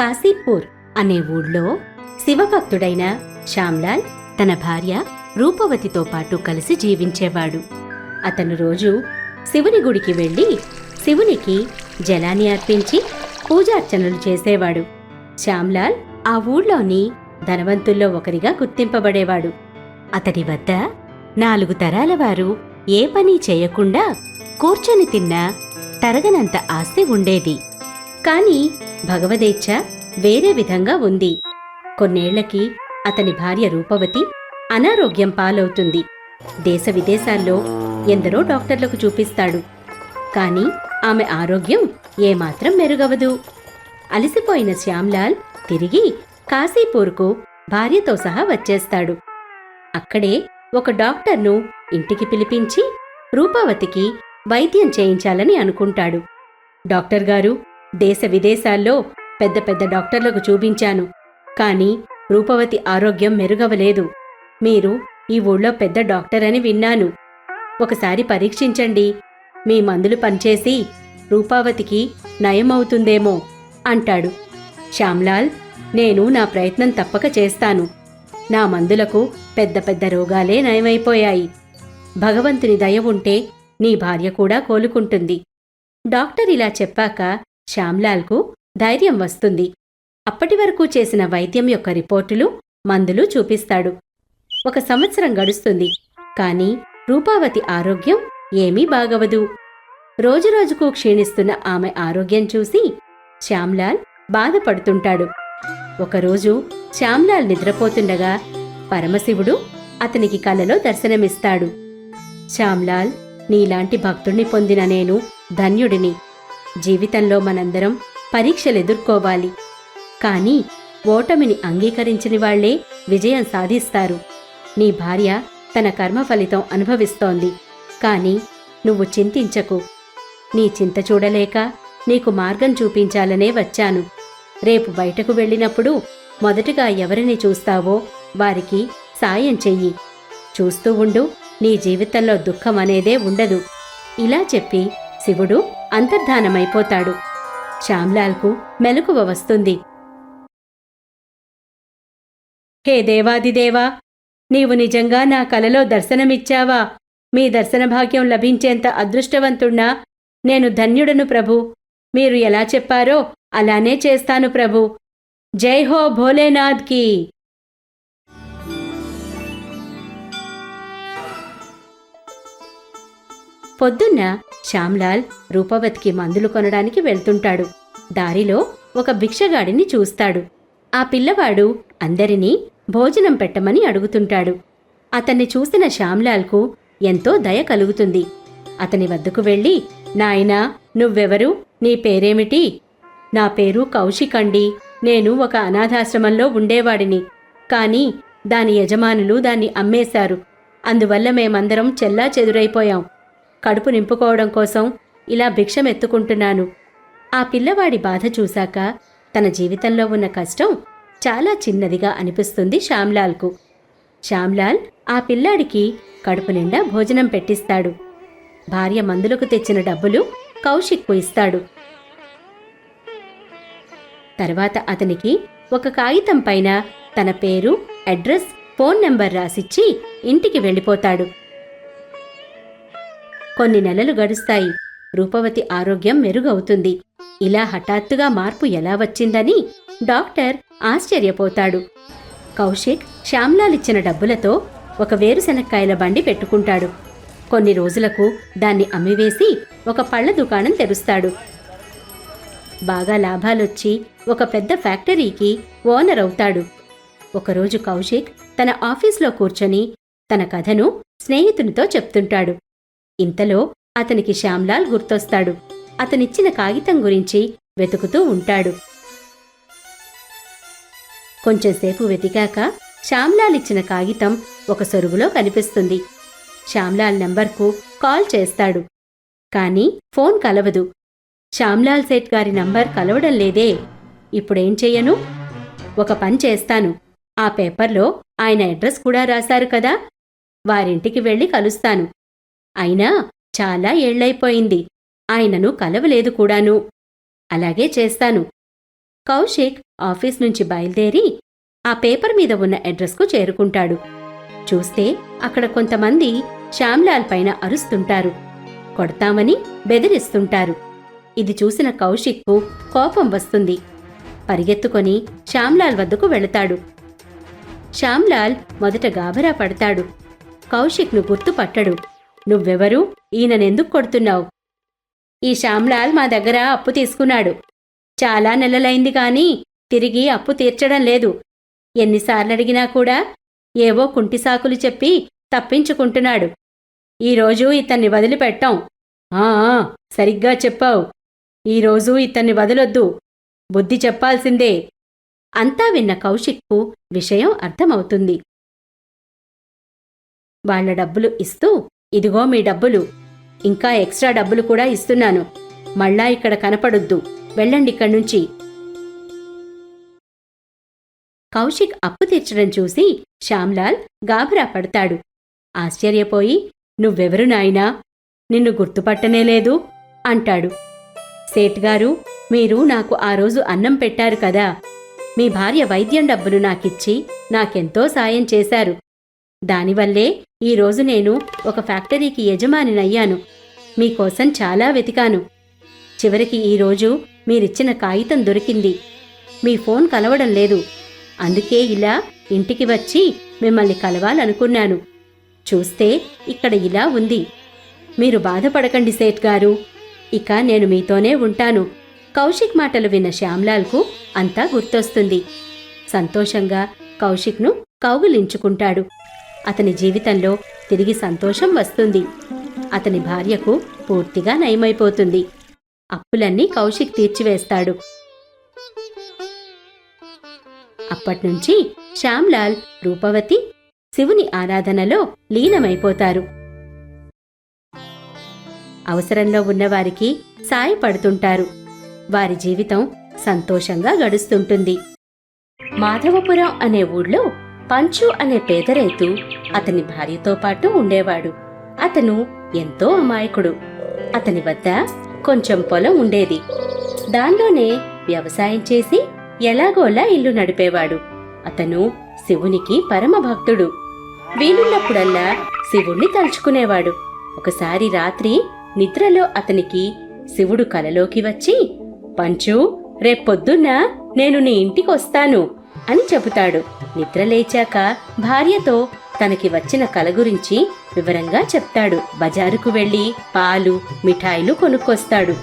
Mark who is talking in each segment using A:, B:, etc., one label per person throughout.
A: కాశీపూర్ అనే ఊళ్ళో శివభక్తుడైన శ్యామ్లాల్ తన భార్య రూపవతితో పాటు కలిసి జీవించేవాడు. అతను రోజు శివుని గుడికి వెళ్ళి శివునికి జలాన్ని అర్పించి పూజార్చనలు చేసేవాడు. శ్యామ్లాల్ ఆ ఊళ్ళోని ధనవంతుల్లో ఒకరిగా గుర్తింపబడేవాడు. అతడి వద్ద నాలుగు తరాల వారు ఏ పని చేయకుండా కూర్చొని తిన్నా తరగనంత ఆస్తి ఉండేది. కాని భగవదేచ్ఛ వేరే విధంగా ఉంది. కొన్నేళ్ళకి అతని భార్య రూపవతి అనారోగ్యం పాలవుతుంది. దేశ విదేశాల్లో ఎందరో డాక్టర్లకు చూపిస్తాడు. కాని ఆమె ఆరోగ్యం ఏమాత్రం మెరుగవదు. అలసిపోయిన శ్యామ్లాల్ తిరిగి కాశీపూర్కు భార్యతో సహా వచ్చేస్తాడు. అక్కడే ఒక డాక్టర్ను ఇంటికి పిలిపించి రూపావతికి వైద్యం చేయించాలని అనుకుంటాడు. డాక్టర్ గారు దేశ విదేశాల్లో పెద్ద పెద్ద డాక్టర్లకు చూపించాను. కానీ రూపవతి ఆరోగ్యం మెరుగవలేదు. మీరు ఈ ఊళ్ళో పెద్ద డాక్టర్ అని విన్నాను. ఒకసారి పరీక్షించండి. మీ మందులు పనిచేసి రూపావతికి నయమవుతుందేమో అంటాడు. శ్యామ్లాల్ నేను నా ప్రయత్నం తప్పక చేస్తాను. నా మందులకు పెద్ద పెద్ద రోగాలే నయమైపోయాయి. భగవంతుని దయ ఉంటే నీ భార్య కూడా కోలుకుంటుంది. డాక్టర్ ఇలా చెప్పాక శ్యామ్లాల్కు ధైర్యం వస్తుంది. అప్పటి వరకు చేసిన వైద్యం యొక్క రిపోర్టులు మందులు చూపిస్తాడు. ఒక సంవత్సరం గడుస్తుంది. కాని రూపావతి ఆరోగ్యం ఏమీ బాగవదు. రోజురోజుకు క్షీణిస్తున్న ఆమె ఆరోగ్యం చూసి శ్యామ్లాల్ బాధపడుతుంటాడు. ఒకరోజు శ్యామ్లాల్ నిద్రపోతుండగా పరమశివుడు అతనికి కలలో దర్శనమిస్తాడు. శ్యామ్లాల్ నీలాంటి భక్తుణ్ణి పొందిన నేను ధన్యుడిని. జీవితంలో మనందరం పరీక్షలు ఎదుర్కోవాలి. కాని ఓటమిని అంగీకరించని వాళ్ళే విజయం సాధిస్తారు. నీ భార్య తన కర్మ ఫలితం అనుభవిస్తోంది. కాని నువ్వు చింతించకు. నీ చింత చూడలేక నీకు మార్గం చూపించాలనే వచ్చాను. రేపు బయటకు వెళ్ళినప్పుడు మొదటగా ఎవరిని చూస్తావో వారికి సాయం చెయ్యి. చూస్తూ ఉండు నీ జీవితంలో దుఃఖం అనేదే ఉండదు. ఇలా చెప్పి శివుడు అంతర్ధానమైపోతాడు. శ్యామ్లాల్కు మెలకువ వస్తుంది. హే దేవాదిదేవా నీవు నిజంగా నా కలలో దర్శనమిచ్చావా? మీ దర్శన భాగ్యం లభించేంత అదృష్టవంతుణ్ణా? నేను ధన్యుడను ప్రభు. మీరు ఎలా చెప్పారో అలానే చేస్తాను ప్రభు. జై హో భోలేనాథ్కి పొద్దున్న శ్యామ్లాల్ రూపవతికి మందులు కొనడానికి వెళ్తుంటాడు. దారిలో ఒక భిక్షగాడిని చూస్తాడు. ఆ పిల్లవాడు అందరినీ భోజనం పెట్టమని అడుగుతుంటాడు. అతన్ని చూసిన శ్యామ్లాల్కు ఎంతో దయ కలుగుతుంది. అతని వద్దకు వెళ్ళి నాయనా నువ్వెవరు? నీ పేరేమిటి? నా పేరు కౌశిక్ అండి. నేను ఒక అనాథాశ్రమంలో ఉండేవాడిని. కాని దాని యజమానులు దాన్ని అమ్మేశారు. అందువల్ల మేమందరం చెల్లా చెదురైపోయాం కడుపు నింపుకోవడం కోసం ఇలా భిక్షమెత్తుకుంటున్నాను. ఆ పిల్లవాడి బాధ చూశాక తన జీవితంలో ఉన్న కష్టం చాలా చిన్నదిగా అనిపిస్తుంది శ్యామ్లాల్కు. శ్యామ్లాల్ ఆ పిల్లాడికి కడుపు నిండా భోజనం పెట్టిస్తాడు. భార్య మందులకు తెచ్చిన డబ్బులు కౌశిక్కు ఇస్తాడు. తర్వాత అతనికి ఒక కాగితం పైన తన పేరు అడ్రస్ ఫోన్ నెంబర్ రాసిచ్చి ఇంటికి వెళ్ళిపోతాడు. కొన్ని నెలలు గడుస్తాయి. రూపవతి ఆరోగ్యం మెరుగవుతుంది. ఇలా హఠాత్తుగా మార్పు ఎలా వచ్చిందని డాక్టర్ ఆశ్చర్యపోతాడు. కౌశిక్ శ్యామ్లాలిచ్చిన డబ్బులతో ఒక వేరుశనక్కాయల బండి పెట్టుకుంటాడు. కొన్ని రోజులకు దాన్ని అమ్మివేసి ఒక పళ్ళ దుకాణం తెరుస్తాడు. బాగా లాభాలొచ్చి ఒక పెద్ద ఫ్యాక్టరీకి ఓనర్ అవుతాడు. ఒకరోజు కౌశిక్ తన ఆఫీస్లో కూర్చొని తన కథను స్నేహితునితో చెప్తుంటాడు. ఇంతలో అతనికి శ్యామ్లాల్ గుర్తొస్తాడు. అతనిచ్చిన కాగితం గురించి వెతుకుతూ ఉంటాడు. కొంచెంసేపు వెతికాక శ్యామ్లాల్ ఇచ్చిన కాగితం ఒక సొరుగులో కనిపిస్తుంది. శ్యామ్లాల్ నంబర్కు కాల్ చేస్తాడు. కానీ ఫోన్ కలవదు. శ్యామ్లాల్ సేట్ గారి నంబర్ కలవడం లేదే. ఇప్పుడేం చెయ్యను ఒక పని చేస్తాను. ఆ పేపర్లో ఆయన అడ్రస్ కూడా రాశారు కదా? వారింటికి వెళ్ళి కలుస్తాను. అయినా చాలా ఏళ్ళైపోయింది ఆయనను కలవలేదు కూడాను. అలాగే చేస్తాను. కౌశిక్ ఆఫీస్ నుంచి బయలుదేరి ఆ పేపర్ మీద ఉన్న అడ్రస్కు చేరుకుంటాడు. చూస్తే అక్కడ కొంతమంది శ్యామ్లాల్ పైన అరుస్తుంటారు. కొడతామని బెదిరిస్తుంటారు. ఇది చూసిన కౌశిక్కు కోపం వస్తుంది. పరిగెత్తుకొని శ్యామ్లాల్ వద్దకు వెళతాడు. శ్యామ్లాల్ మొదట గాభరా పడతాడు. కౌశిక్ను గుర్తుపట్టడు. నువ్వెవరు? ఈయననెందుకు కొడుతున్నావు? ఈ శ్యామ్లాల్ మా దగ్గర అప్పు తీసుకున్నాడు. చాలా నెలలైంది కాని తిరిగి అప్పు తీర్చడం లేదు. ఎన్నిసార్లు అడిగినా కూడా ఏవో కుంటి సాకులు చెప్పి తప్పించుకుంటున్నాడు. ఈరోజు ఇతన్ని వదిలిపెట్టాం. ఆ సరిగ్గా చెప్పావు. ఈరోజు ఇతన్ని వదలొద్దు. బుద్ధి చెప్పాల్సిందే. అంతా విన్న కౌశిక్కు విషయం అర్థమవుతుంది. వాళ్ళ డబ్బులు ఇస్తూ ఇదిగో మీ డబ్బులు. ఇంకా ఎక్స్ట్రా డబ్బులు కూడా ఇస్తున్నాను. మళ్ళా ఇక్కడ కనపడొద్దు. వెళ్ళండి ఇక్కడి నుంచి. కౌశిక్ అప్పు తీర్చడం చూసి శ్యామ్లాల్ గాబరా పడతాడు. ఆశ్చర్యపోయి నువ్వెవరు నాయనా? నిన్ను గుర్తుపట్టనే లేదు? అంటాడు. సేట్గారు మీరు నాకు ఆ రోజు అన్నం పెట్టారు కదా. మీ భార్య వైద్యం డబ్బులు నాకిచ్చి నాకెంతో సాయం చేశారు. దానివల్లే ఈరోజు నేను ఒక ఫ్యాక్టరీకి యజమానినయ్యాను. మీకోసం చాలా వెతికాను. చివరికి ఈరోజు మీరిచ్చిన కాగితం దొరికింది. మీ ఫోన్ కలవడం లేదు. అందుకే ఇలా ఇంటికి వచ్చి మిమ్మల్ని కలవాలనుకున్నాను. చూస్తే ఇక్కడ ఇలా ఉంది. మీరు బాధపడకండి సేట్ గారు. ఇక నేను మీతోనే ఉంటాను. కౌశిక్ మాటలు విన్న శ్యామ్లాల్కు అంతా గుర్తొస్తుంది. సంతోషంగా కౌశిక్ను కౌగులించుకుంటాడు. అతని జీవితంలో తిరిగి సంతోషం వస్తుంది. అతని భార్యకు పూర్తిగా నయమైపోతుంది. అప్పులన్నీ కౌశిక్ తీర్చివేస్తాడు. అప్పట్నుంచి శ్యామ్లాల్ రూపవతి శివుని ఆరాధనలో లీనమైపోతారు. అవసరంలో ఉన్నవారికి సాయపడుతుంటారు. వారి జీవితం సంతోషంగా గడుస్తుంటుంది. మాధవపురం అనే ఊళ్ళో పంచు అనే పేద రైతు అతని భార్యతో పాటు ఉండేవాడు. అతను ఎంతో అమాయకుడు. అతని వద్ద కొంచెం పొలం ఉండేది. దానిలోనే వ్యవసాయం చేసి ఎలాగోలా ఇల్లు నడిపేవాడు. అతను శివునికి పరమ భక్తుడు. వీలున్నప్పుడల్లా శివుణ్ణి తలుచుకునేవాడు. ఒకసారి రాత్రి నిద్రలో అతనికి శివుడు కలలోకి వచ్చి పంచు రేపొద్దున్న నేను నీ ఇంటికొస్తాను అని చెబుతాడు. నిద్రలేచాక భార్యతో తనకి వచ్చిన కల గురించి వివరంగా చెప్తాడు. బజారుకు వెళ్ళి పాలు మిఠాయిలు కొనుక్కొస్తాడు.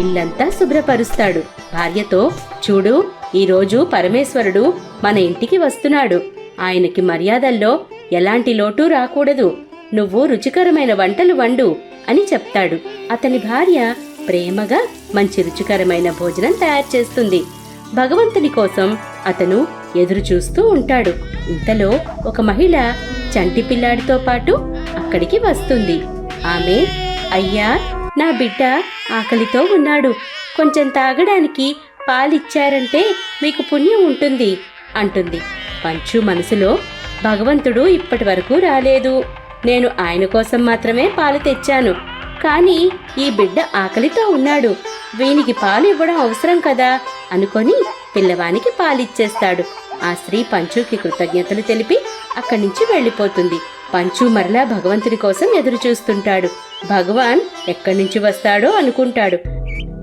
A: ఇల్లంతా శుభ్రపరుస్తాడు. భార్యతో చూడు ఈరోజు పరమేశ్వరుడు మన ఇంటికి వస్తున్నాడు. ఆయనకి మర్యాదల్లో ఎలాంటి లోటు రాకూడదు. నువ్వు రుచికరమైన వంటలు వండు అని చెప్తాడు. అతని భార్య ప్రేమగా మంచి రుచికరమైన భోజనం తయారు చేస్తుంది. భగవంతుని కోసం అతను ఎదురు చూస్తూ ఉంటాడు. ఇంతలో ఒక మహిళ చంటి పిల్లాడితో పాటు అక్కడికి వస్తుంది. ఆమె అయ్యా నా బిడ్డ ఆకలితో ఉన్నాడు. కొంచెం తాగడానికి పాలిచ్చారంటే మీకు పుణ్యం ఉంటుంది అంటుంది. పంచు మనసులో భగవంతుడు ఇప్పటి వరకు రాలేదు. నేను ఆయన కోసం మాత్రమే పాలు తెచ్చాను. కానీ ఈ బిడ్డ ఆకలితో ఉన్నాడు. వీనికి పాలు ఇవ్వడం అవసరం కదా అనుకొని పిల్లవానికి పాలిచ్చేస్తాడు. ఆ స్త్రీ పంచుకి కృతజ్ఞతలు తెలిపి అక్కడి నుంచి వెళ్ళిపోతుంది. పంచు మరలా భగవంతుని కోసం ఎదురు చూస్తుంటాడు. భగవాన్ ఎక్కడి నుంచి వస్తాడో అనుకుంటాడు.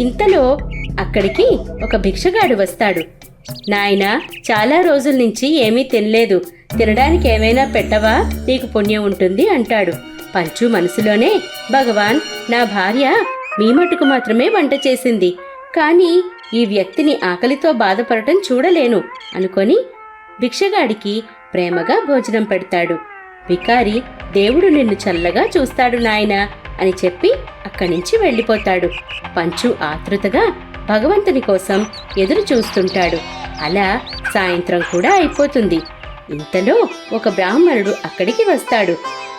A: ఇంతలో అక్కడికి ఒక భిక్షగాడు వస్తాడు. నాయన చాలా రోజుల నుంచి ఏమీ తినలేదు. తినడానికి ఏమైనా పెట్టవా? నీకు పుణ్యం ఉంటుంది అంటాడు. పంచు మనసులోనే భగవాన్ నా భార్య మీ మటుకు మాత్రమే వంట చేసింది. కానీ ఈ వ్యక్తిని ఆకలితో బాధపడటం చూడలేను అనుకొని భిక్షగాడికి ప్రేమగా భోజనం పెడతాడు. వికారి దేవుడు నిన్ను చల్లగా చూస్తాడు నాయనా అని చెప్పి అక్కడి నుంచి వెళ్ళిపోతాడు. పంచు ఆతృతగా భగవంతుని కోసం ఎదురు చూస్తుంటాడు. అలా సాయంత్రం కూడా అయిపోతుంది. ఇంతలో ఒక బ్రాహ్మణుడు అక్కడికి వస్తాడు.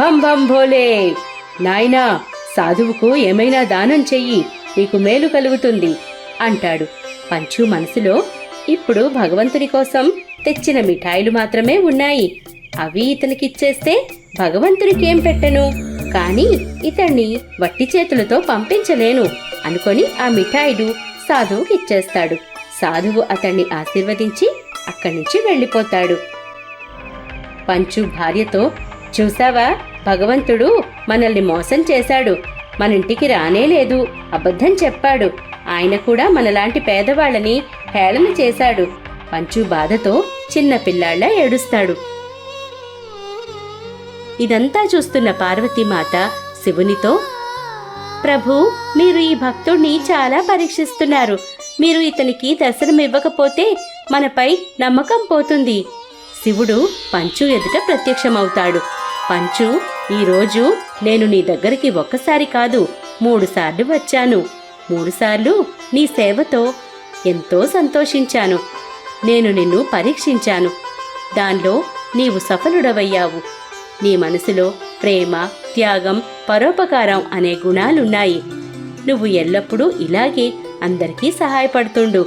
A: బం బం భోలే! నాయనా సాధువుకు ఏమైనా దానం చెయ్యి నీకు మేలు కలుగుతుంది. అంటాడు. పంచు మనసులో ఇప్పుడు భగవంతుని కోసం తెచ్చిన మిఠాయిలు మాత్రమే ఉన్నాయి. అవి ఇతనికిచ్చేస్తే భగవంతునికేం పెట్టను? కానీ ఇతన్ని వట్టి చేతులతో పంపించలేను అనుకొని ఆ మిఠాయిలు సాధువుకి ఇచ్చేస్తాడు. సాధువు అతన్ని ఆశీర్వదించి అక్కడి నుంచి వెళ్ళిపోతాడు. పంచు భార్యతో చూసావా? భగవంతుడు మనల్ని మోసం చేశాడు. మన ఇంటికి రానే లేదు అబద్ధం చెప్పాడు. ఆయన కూడా మనలాంటి పేదవాళ్ళని హేళన చేశాడు. పంచు బాధతో చిన్న పిల్లాళ్ళ ఏడుస్తాడు. ఇదంతా చూస్తున్న పార్వతీమాత శివునితో ప్రభు మీరు ఈ భక్తుడిని చాలా పరీక్షిస్తున్నారు. మీరు ఇతనికి దర్శనం ఇవ్వకపోతే మనపై నమ్మకం పోతుంది. శివుడు పంచు ఎదుట ప్రత్యక్షమవుతాడు. పంచు ఈరోజు నేను నీ దగ్గరికి ఒక్కసారి కాదు మూడుసార్లు వచ్చాను. మూడుసార్లు నీ సేవతో ఎంతో సంతోషించాను. నేను నిన్ను పరీక్షించాను. దానిలో నీవు సఫలుడవయ్యావు. నీ మనసులో ప్రేమ త్యాగం పరోపకారం అనే గుణాలున్నాయి. నువ్వు ఎల్లప్పుడూ ఇలాగే అందరికీ సహాయపడుతుండు.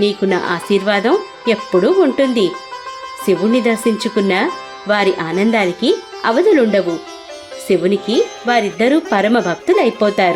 A: నీకు నా ఆశీర్వాదం ఎప్పుడూ ఉంటుంది. శివుణ్ణి దర్శించుకున్న వారి ఆనందానికి అవధులుండవు. శివునికి వారిద్దరూ పరమ భక్తులైపోతారు.